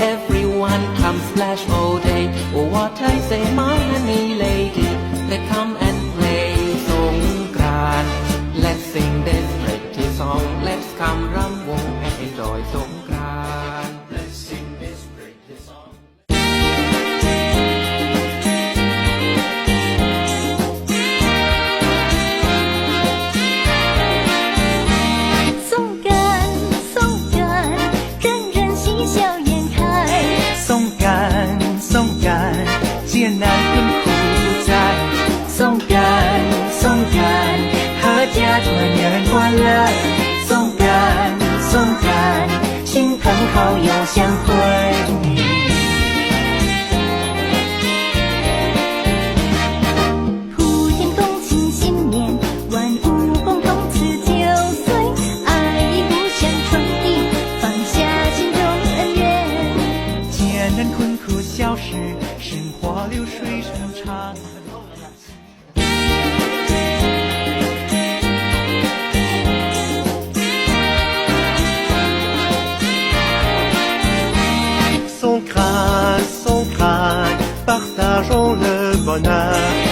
everyone come splash all 艰难困苦在。送干送干，合家团圆欢乐。送干送干，亲朋好友相会。Son crâne, son crâne, partageons le bonheur.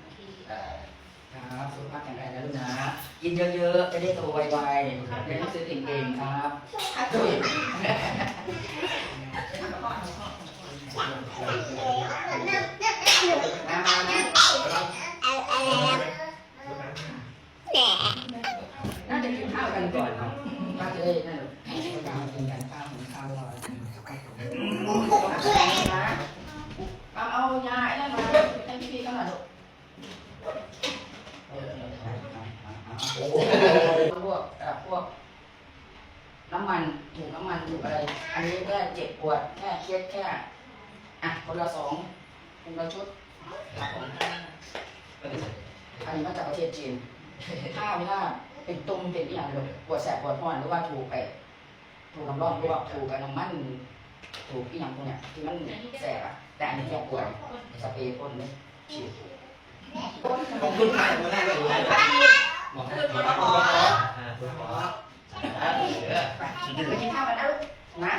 รับสุขภาพแข็งแรงนะลูกนะกินเยอะๆจะได้โตไวๆเรียนหนังสือเก่งๆครับด้วยมามามาน่าจะกินข้าวกันก่อนครับน่าจะได้นั่นการกินกันข้าวของข้าวรอนะเอาเอายาไอ้นั่นมาให้พี่ๆกันหน่อยลูก พวกอ่พวก น้ำมันถูกน้ำมันถูกอะไร อันนี้แค่เจ็บปวดแค่เครียดแค่อะคนละสองคนละชุดครับผมอันนี้มาจากประเทศจีนถ้าเวลาเป็นตุ่มเป็นอย่างแบบปวดแสบปวดร้อนหรือว่าถูกไปถูกน้ำร้อนหรือว่าถูกกับน้ำมันถูกอีหยังพวกเนี้ยที่มันแสบอะแต่อันนี้แค่ปวดสเปรย์พ่นเลยฉีดคุณถ่า ยมาได้เลยบอกให้ขอขอขอไปกินข้าวกันนะลูกนะ